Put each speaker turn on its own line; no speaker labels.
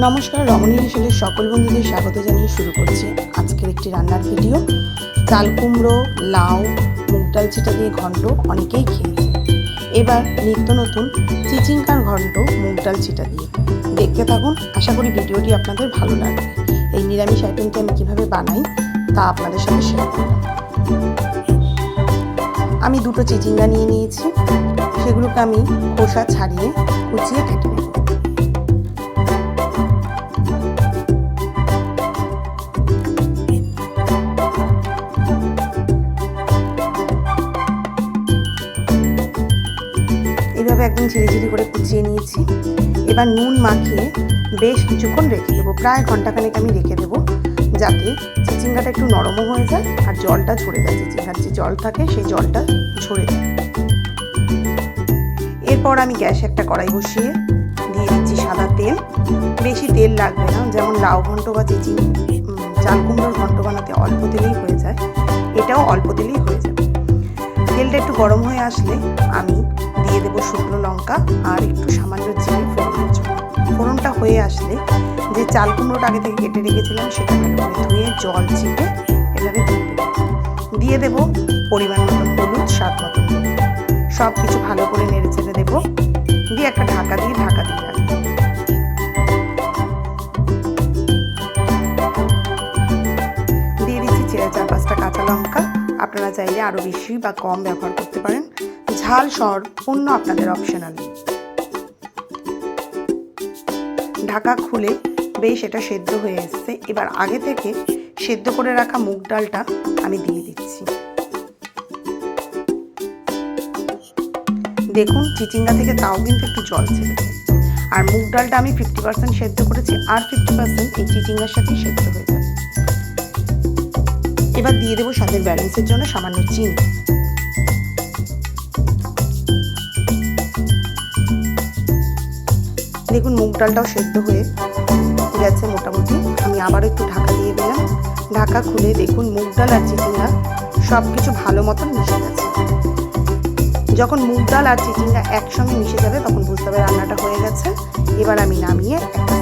নমস্কার, রমণী হেসেলের সকল বন্ধুদের স্বাগত জানিয়ে শুরু করছি আজকের একটি রান্নার ভিডিও। চাল কুমড়ো, লাউ, মুগ ডাল চিটা দিয়ে ঘন্ট অনেকেই খেয়েছে। এবার নিত্য নতুন চিচিঙ্কার ঘন্ট, মুগ ডাল চিটা দিয়ে। দেখতে থাকুন, আশা করি ভিডিওটি আপনাদের ভালো লাগবে। এই নিরামিষ আইটেমটি আমি কীভাবে বানাই, তা আপনাদের সাথে শেয়ার করলাম আমি দুটো চিচিঙ্গা নিয়ে নিয়েছি। সেগুলোকে আমি খোসা ছাড়িয়ে কুচিয়ে কেটে নেব। এইভাবে একদম ঝিরি ঝিরি করে কুচিয়ে নিয়েছি। এবার নুন মাখিয়ে বেশ কিছুক্ষণ রেখে দেবো। প্রায় ঘন্টাখানেক আমি রেখে দেবো যাতে চিচিঙ্গাটা একটু নরমও হয়ে যায় আর জলটা ঝরে যায়। চিচিঙ্গার যে জল থাকে সেই জলটা ঝরে যায়। এরপর আমি গ্যাসে একটা কড়াই বসিয়ে দিয়ে দিচ্ছি সাদা তেল। বেশি তেল লাগবে না, যেমন লাউ ঘন্ট বা চিচিং চাল কুমড়োর ঘন্ট বানাতে অল্প তেলেই হয়ে যায়। এটাও অল্প তেলেই হয়ে যাবে। তেলটা একটু গরম হয়ে আসলে আমি দিয়ে দেবো শুকনো লঙ্কা আর একটু সামান্য জিরে ফোড়নের জন্য। ফোড়নটা হয়ে আসলে যে চাল কুমড়োটা আগে থেকে কেটে রেখেছিলাম সেটা ভালো ধুয়ে জল চিপে এভাবে দিয়ে দেবো। দিয়ে দেবো পরিমাণ মতন হলুদ, স্বাদ নুন। সব কিছু ভালো করে নেড়ে চেড়ে দেবো। দিয়ে একটা ঢাকা দিয়ে ঢাকা দিয়ে রাখব। দিয়ে দিচ্ছি চার পাঁচটা কাঁচা লঙ্কা। আপনারা চাইলে আরও বেশি বা কম ব্যবহার করতে পারেন। ঝাল সম্পূর্ণ আপনাদের অপশনাল ঢাকা খুলে বেশ এটা সেদ্ধ হয়ে এসছে। এবার আগে থেকে সেদ্ধ করে রাখা মুগ ডালটা আমি দিয়ে দিচ্ছি। দেখুন, চিচিঙ্গা থেকে তাও কিন্তু একটু জল ছেড়েছে আর মুগ ডালটা আমি ফিফটি পার্সেন্ট সেদ্ধ করেছি, আর ফিফটি পার্সেন্ট এই চিচিঙ্গার সাথে সেদ্ধ হয়ে যাবে এবার দিয়ে দেবো স্বাদের ব্যালেন্সের জন্য সামান্য চিনি। দেখুন, মুগ ডালটাও সেদ্ধ হয়ে গেছে মোটামুটি। আমি আবার একটু ঢাকা দিয়ে দিলাম। ঢাকা খুলে দেখুন, মুগ ডাল আর চিচিঙ্গা সব কিছু ভালো মতন মিশে গেছে। যখন মুগ ডাল আর চিচিঙ্গা একসঙ্গে মিশে যাবে, তখন বুঝতে হবে রান্নাটা হয়ে গেছে। এবার আমি নামিয়ে একটা